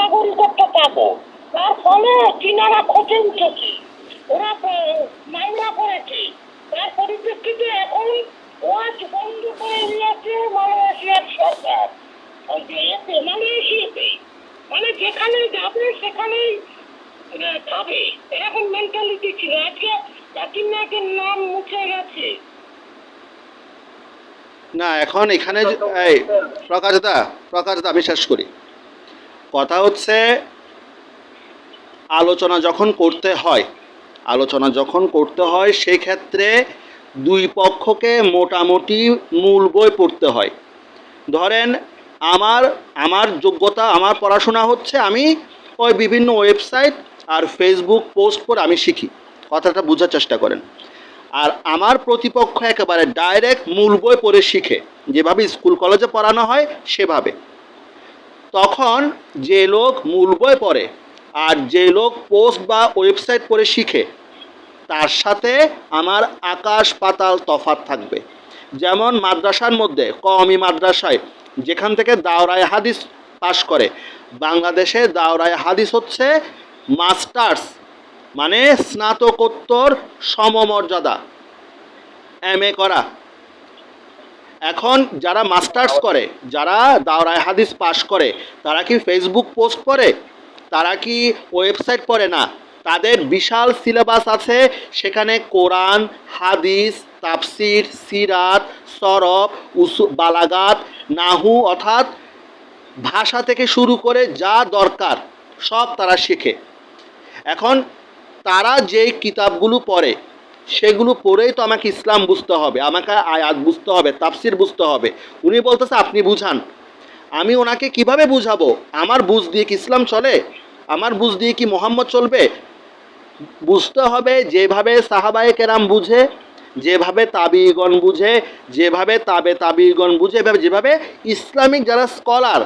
নাগরিকত্ব পাবো। তার ফলে চীনারা খোঁজে ওরা মামলা তার পরিপ্রেক্ষিতে এখন বন্ধ করে মালয়েশিয়ার সরকার। মালয়েশিয়াতে মানে যেখানে যাবে, সেখানেই খাবে। এরকম মেন্টালিটি ছিল। আজকে নায়কের নাম মুছে গেছে। না, এখন এখানে প্রকাশদা প্রকাশদা আমি শেষ করি। কথা হচ্ছে, আলোচনা যখন করতে হয়, আলোচনা যখন করতে হয়, সেক্ষেত্রে দুই পক্ষকে মোটামুটি মূল বই পড়তে হয়। ধরেন, আমার আমার যোগ্যতা, আমার পড়াশোনা হচ্ছে আমি ওই বিভিন্ন ওয়েবসাইট আর ফেসবুক পোস্ট করে আমি শিখি। কথাটা বোঝার চেষ্টা করেন। আর আমার প্রতিপক্ষ একেবারে ডাইরেক্ট মূল বই পড়ে শিখে। যেভাবে স্কুল কলেজে পড়ানো হয়, সেভাবে। তখন যে লোক মূল বই পড়ে আর যে লোক পোস্ট বা ওয়েবসাইট পড়ে শিখে, তার সাথে আমার আকাশ পাতাল তফাত থাকবে। যেমন মাদ্রাসার মধ্যে, কওমি মাদ্রাসায়, যেখান থেকে দাওরায় হাদিস পাশ করে। বাংলাদেশে দাওরায় হাদিস হচ্ছে মাস্টার্স মানে স্নাতকোত্তর সমমর্যাদা। এম এ করা। এখন যারা মাস্টার্স করে, যারা দাওরায় হাদিস পাশ করে, তারা কি ফেসবুক পোস্ট করে তারা কি ওয়েবসাইট পড়ে না? তাদের বিশাল সিলেবাস আছে, সেখানে কোরআন, হাদিস, তাফসির, সিরাত সরব উসু, বালাগাত, নাহু, অর্থাৎ ভাষা থেকে শুরু করে যা দরকার, সব তারা শেখে। এখন তারা যেই কিতাবগুলো পড়ে সেগুলো পড়েই তো আমাকে ইসলাম বুঝতে হবে, আমাকে আয়াত বুঝতে হবে, তাফসির বুঝতে হবে। উনি বলতেছে, আপনি বুঝান। আমি ওনাকে কীভাবে বুঝাবো? আমার বুঝ দিয়ে কি ইসলাম চলে? আমার বুঝ দিয়ে কি মোহাম্মদ চলবে? বুঝতে হবে যেভাবে সাহাবায়ে কেরাম বুঝে, যেভাবে তাবিগণ বুঝে, যেভাবে তাবে তাবিগণ বুঝে, এভাবে যেভাবে ইসলামিক যারা স্কলার,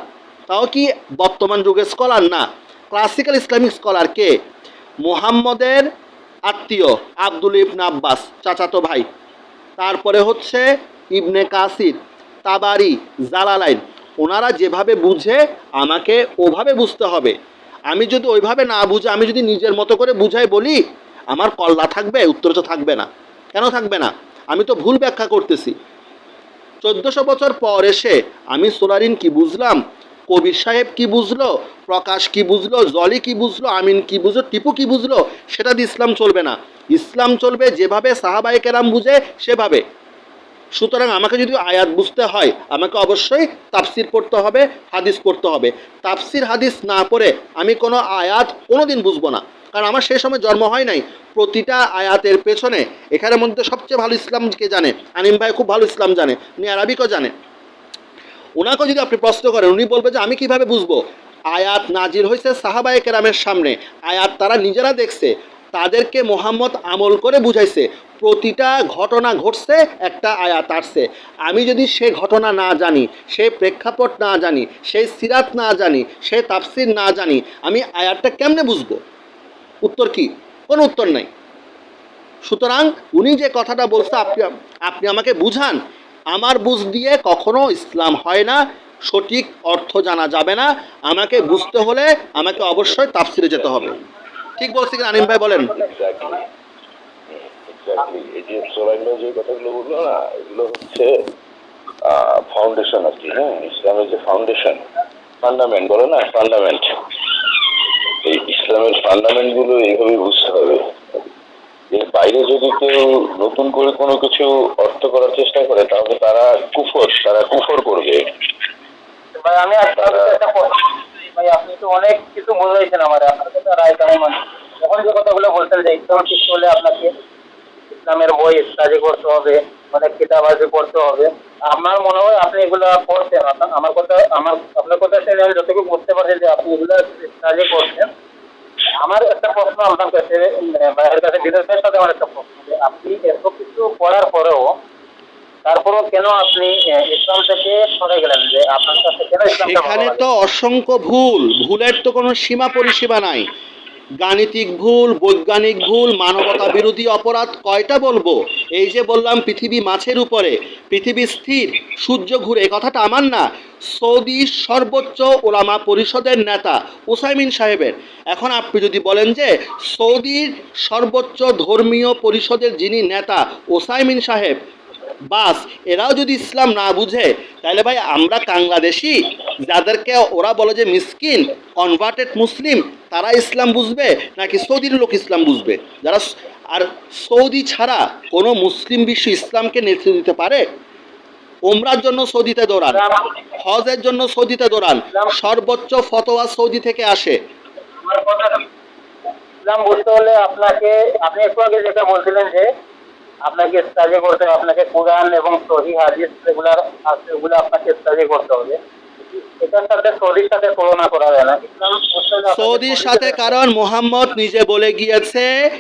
তাও কি বর্তমান যুগের স্কলার না? ক্লাসিক্যাল ইসলামিক স্কলার কে? মুহাম্মদের আত্মীয় আব্দুল ইবনে আব্বাস, চাচাতো ভাই। তারপরে হচ্ছে ইবনে কাসির, তাবারি, জালালাইন। ওনারা যেভাবে বুঝে, আমাকে ওভাবে বুঝতে হবে। আমি যদি ওইভাবে না বুঝে, আমি যদি নিজের মতো করে বুঝাই বলি, আমার কল্লা থাকবে, উত্তর তো থাকবে না। কেন থাকবে না? আমি তো ভুল ব্যাখ্যা করতেছি। চোদ্দশো বছর পর এসে আমি সোলারিন কি বুঝলাম? কবির সাহেব কি বুঝলো? প্রকাশ কি বুঝলো? জলি কি বুঝলো? আমিন কি বুঝলো? টিপু কি বুঝলো? সেটা দিয়ে ইসলাম চলবে না। ইসলাম চলবে যেভাবে সাহাবাই কেরাম বুঝে, সেভাবে। সুতরাং আমাকে যদি আয়াত বুঝতে হয়, আমাকে অবশ্যই তাফসির পড়তে হবে, হাদিস পড়তে হবে। তাফসির, হাদিস না পড়ে আমি কোনো আয়াত কোনো দিন বুঝব না। কারণ আমার সেই সময় জন্ম হয় নাই। প্রতিটা আয়াতের পেছনে এখানের মধ্যে সবচেয়ে ভালো ইসলামকে জানে? আনিম ভাই খুব ভালো ইসলাম জানে। উনি আরবিকও জানে। ওনাকে যদি আপনি প্রশ্ন করেন, উনি বলবে যে আমি কীভাবে বুঝব? আয়াত নাজির হয়েছে সাহাবায়ে কেরামের সামনে। আয়াত তারা নিজেরা দেখছে, তাদেরকে মোহাম্মদ আমল করে বুঝাইছে, প্রতিটা ঘটনা ঘটছে, একটা আয়াত আসছে। আমি যদি সে ঘটনা না জানি, সে প্রেক্ষাপট না জানি সেই সিরাত না জানি, সে তাফসির না জানি, আমি আয়াতটা কেমনে বুঝব? উত্তর কি? কোনো উত্তর নাই। সুতরাং উনি যে কথাটা বলছে, আপনি আপনি আমাকে বুঝান আমার বুঝ দিয়ে কখনো ইসলাম হয় না, সঠিক অর্থ জানা যাবে না। আমাকে বুঝতে হলে আমাকে অবশ্যই তাফসিরে যেতে হবে। ঠিক বলছি কিনা, আনিম ভাই, বলেন। যে কথাগুলো না, এগুলো হচ্ছে ফাউন্ডেশন আর কি হ্যাঁ? ইসলামের যে ফাউন্ডেশন ফান্ডামেন্ট বলে না ফান্ডামেন্ট এই ইসলামের ফান্ডামেন্টগুলো এইভাবে বুঝতে হবে। এর বাইরে যদি কেউ নতুন করে কোনো কিছু অর্থ করার চেষ্টা করে তাহলে তারা কুফর তারা কুফর করবে। ভাই আমি। ভাই আপনি তো অনেক কিছু বোঝাইছেন আমার আপনার কাছে রায় কেমন এখন যে কথাগুলো বলছেন যে ইসলাম ঠিক করলে আপনাকে ইসলামের বই স্টাডি করতে হবে অনেক কিতাবাজি পড়তে হবে। আমার মনে হয় আপনি এগুলো পড়ছেন আমার কথা আমার আপনার কথা শুনে আমি যতটুকু বুঝতে পারছি যে আপনি এগুলো স্টাডি করছেন আমার একটা প্রশ্ন আপনার কাছে ভাইয়ের কাছে বিদেশের সাথে আমার একটা প্রশ্ন আপনি এত কিছু করার পরেও তারপরও কেন আপনি ইসলাম থেকে সরে গেলেন? যে আপনার কাছে কেন এখানে তো অসংখ্য ভুল ভুলের তো কোনো সীমা পরিসীমা নাই। গাণিতিক ভুল, বৈজ্ঞানিক ভুল, মানবতা বিরোধী অপরাধ কয়টা বলব? এই যে বললাম, পৃথিবী মাছের উপরে, পৃথিবী স্থির, সূর্য ঘুরে কথাটা আমার না। সৌদি সর্বোচ্চ ওলামা পরিষদের নেতা উসাইমিন সাহেবের। এখন আপনি যদি বলেন যে সৌদির সর্বোচ্চ ধর্মীয় পরিষদের যিনি নেতা ওসাইমিন সাহেব, বাস, এরাও যদি ইসলাম না বুঝে, তাহলে ভাই আমরা বাংলাদেশি যাদেরকে ওরা বলে যে মিসকিন কনভার্টেড মুসলিম তারা ইসলাম বুঝবে নাকি সৌদির লোক ইসলাম বুঝবে? যারা আর সৌদি ছাড়া কোনো মুসলিম বিশ্ব ইসলামকে নেতৃত্ব দিতে পারে? ওমরার জন্য সৌদিতে দৌড়ান, হজের জন্য সৌদিতে দৌড়ান, সর্বোচ্চ ফতোয়া সৌদি থেকে আসে। ইসলাম বুঝতে হলে আপনাকে, আপনি একটু আগে যেটা বলছিলেন যে আপনাকে স্টাডি করতে হবে, আপনাকে কোরআন এবং সহি হাদিস এগুলার আছে ওগুলো আপনাকে স্টাডি করতে হবে। সৌদির সাথে কারণ মোহাম্মদ নিজে বলে গিয়েছে,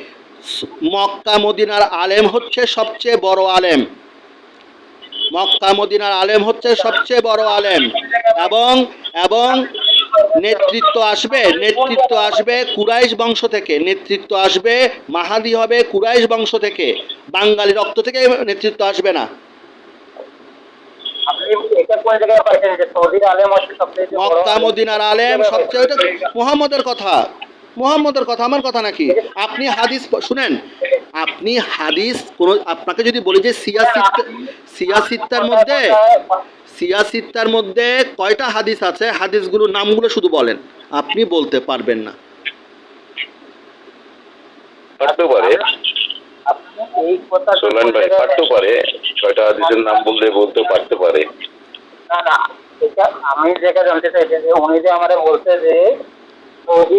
মক্কা মদিনার আলেম হচ্ছে সবচেয়ে বড় আলেম। মক্কা মদিনার আলেম হচ্ছে সবচেয়ে বড় আলেম। এবং এবং নেতৃত্ব আসবে নেতৃত্ব আসবে কুরাইশ বংশ থেকে, নেতৃত্ব আসবে মাহাদি হবে কুরাইশ বংশ থেকে। বাঙালি রক্ত থেকে নেতৃত্ব আসবে না। আপনি এটা কোন জায়গায় পাইছেন যে সৌদির আলেম সবচেয়ে বড় মক্কা আলেম? মদিনার আলেম সবচেয়ে ওটা মুহাম্মদের কথা। মুহাম্মদের কথা আমার কথা নাকি? আপনি হাদিস শুনেন? আপনি হাদিস কোনো আপনাকে যদি বলি যে সিয়াসিত সিয়াসিত্তার মধ্যে সিয়াসিত্তার মধ্যে কয়টা হাদিস আছে? হাদিসগুলোর নামগুলো শুধু বলেন। আপনি বলতে পারবেন না। পারতে পারে। আপনি এই কথা সোলেন ভাই পারতে পারে। ছয়টা হাদিসের নাম বললে বলতে পারতে পারে। না না এটা আমি যেটা জানতে চাইছি যে উনি যে আমাদের বলছে যে আমি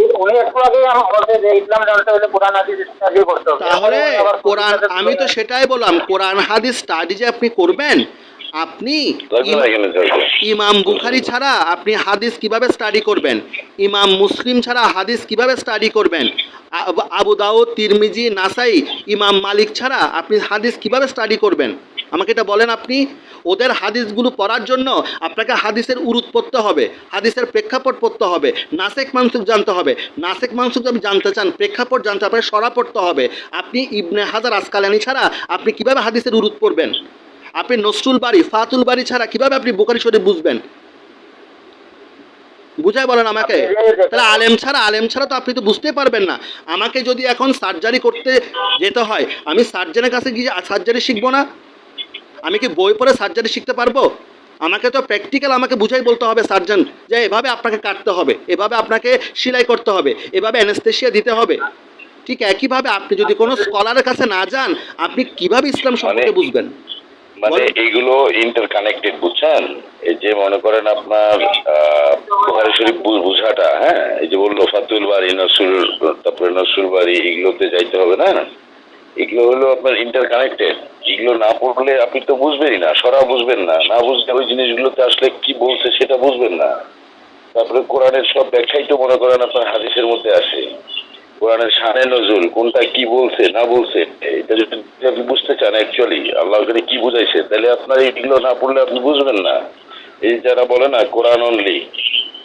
বলছে যে ইসলাম জানতে হলে কোরআন হাদিস স্টাডি করতে হবে। তাহলে কোরআন আমি তো সেটাই বললাম কোরআন হাদিস স্টাডি যে আপনি করবেন আপনি ইমাম বুখারি ছাড়া আপনি হাদিস কীভাবে স্টাডি করবেন? ইমাম মুসলিম ছাড়া হাদিস কীভাবে স্টাডি করবেন? আবু দাউদ তিরমিজি নাসাই ইমাম মালিক ছাড়া আপনি হাদিস কীভাবে স্টাডি করবেন? আমাকে এটা বলেন আপনি, ওদের হাদিসগুলো পড়ার জন্য আপনাকে হাদিসের উরুত পড়তে হবে, হাদিসের প্রেক্ষাপট পড়তে হবে, নাসেক মানসুক জানতে হবে, নাসেক মানসুক আপনি জানতে চান, প্রেক্ষাপট জানতে আপনাকে সরা পড়তে হবে, আপনি ইবনে হাজার আসকালানি ছাড়া আপনি কীভাবে হাদিসের উরুত পড়বেন? আপনি নসরুল বাড়ি ফাতুল বাড়ি ছাড়া কীভাবে আপনি বোকারি শরীফ বুঝবেন? বুঝাই বলেন আমাকে। তাহলে আলেম ছাড়া আলেম ছাড়া তো আপনি তো বুঝতে পারবেন না। আমাকে যদি এখন সার্জারি করতে যেতে হয়, আমি সার্জনের কাছে গিয়ে সার্জারি শিখব না? আমি কি বই পড়ে সার্জারি শিখতে পারব? আমাকে তো প্র্যাকটিক্যাল আমাকে বুঝাই বলতে হবে সার্জন। যে এভাবে আপনাকে কাটতে হবে এভাবে আপনাকে সেলাই করতে হবে এভাবে অ্যানেস্থেশিয়া দিতে হবে। ঠিক একইভাবে আপনি যদি কোনো স্কলারের কাছে না যান আপনি কীভাবে ইসলাম সম্পর্কে বুঝবেন? মানে। এইগুলো ইন্টারকানেক্টেড বুঝছেন? এই যে মনে করেন আপনার আহ, শরীফ বুঝাটা হ্যাঁ? এই যে বলল ফাতুল বাড়ি নসরুল তারপরে নসরুল বাড়ি এগুলোতে যাইতে হবে না? এগুলো হলো আপনার ইন্টারকানেক্টেড এগুলো না পড়লে আপনি তো বুঝবেনই না সরা বুঝবেন না। না বুঝলে ওই জিনিসগুলোতে আসলে কি বলছে সেটা বুঝবেন না। তারপরে কোরআনের সব ব্যাখ্যাই তো মনে করেন আপনার হাদিসের মধ্যে আসে কোরআনের শানে নজরুল কোনটা কি বলছে, না বলছে, এটা যদি আপনি বুঝতে চান অ্যাকচুয়ালি আল্লাহ ওখানে কি বুঝাইছে, তাহলে আপনার এইগুলো না পড়লে আপনি বুঝবেন না। এই যারা বলে না, কোরআন অনলি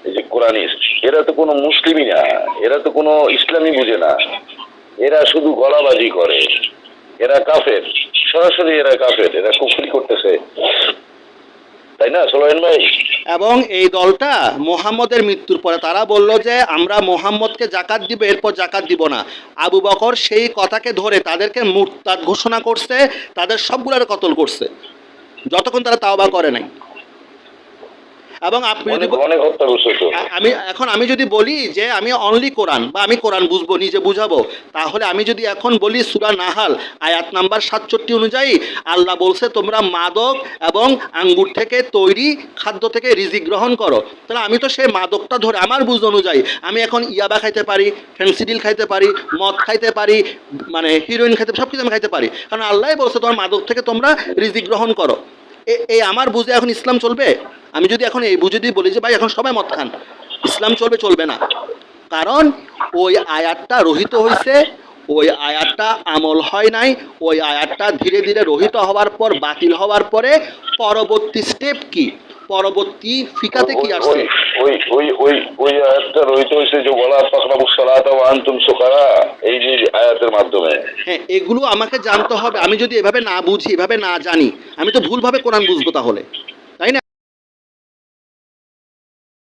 এই যে কোরআনিস্ট, এরা তো কোনো মুসলিমই না, এরা তো কোনো ইসলামই বুঝে না। এরা শুধু গলাবাজি করে। এরা কাফের। সরাসরি এরা কাফের, এরা কুফরি করতেছে। তাই না সোলাইন ভাই? এবং এই দলটা মোহাম্মদের মৃত্যুর পরে তারা বলল যে, আমরা মোহাম্মদকে জাকাত দিব, এরপর জাকাত দিব না। আবু বকর সেই কথাকে ধরে তাদেরকে মুরতাদ ঘোষণা করছে, তাদের সবগুলোর কতল করছে। যতক্ষণ তারা তাওবা করে নাই। এবং আপনি যদি আমি এখন আমি যদি বলি যে আমি অনলি কোরআন বা আমি কোরআন বুঝব নিজে বুঝাবো তাহলে আমি যদি এখন বলি সুরা নাহাল আয়াত নাম্বার সাতষট্টি অনুযায়ী আল্লাহ বলছে তোমরা মাদক এবং আঙ্গুর থেকে তৈরি খাদ্য থেকে রিজিক গ্রহণ করো। তাহলে আমি তো সেই মাদকটা ধরে আমার বুঝ অনুযায়ী আমি এখন ইয়াবা খাইতে পারি ফেন্সিডিল খাইতে পারি মদ খাইতে পারি মানে হিরোইন খাইতে সব কিছু আমি খাইতে পারি। কারণ আল্লাহ বলছে তোমার মাদক থেকে তোমরা রিজিক গ্রহণ করো। এই আমার বুঝে এখন ইসলাম চলবে? আমি যদি এখন এই বুঝে দিয়ে বলি যে ভাই এখন সবাই মদ খান। ইসলাম চলবে চলবে না। কারণ ওই আয়াতটা রহিত হয়েছে ওই আয়াতটা আমল হয় নাই ওই আয়াতটা ধীরে ধীরে রহিত হওয়ার পর বাতিল হওয়ার পরে পরবর্তী স্টেপ কি? পরবর্তী ফিকাতে কি আসছে? ওই ওই ওই ওই আয়াতটা রহিত হয়েছে যে ওলা পাকরাবু সালাতা ওয়া আনতুম সুকারা এই যে আয়াতের মাধ্যমে। হ্যাঁ এগুলো আমাকে জানতে হবে। আমি যদি এভাবে না বুঝি এভাবে না জানি আমি তো ভুলভাবে কোরআন বুঝব তাহলে।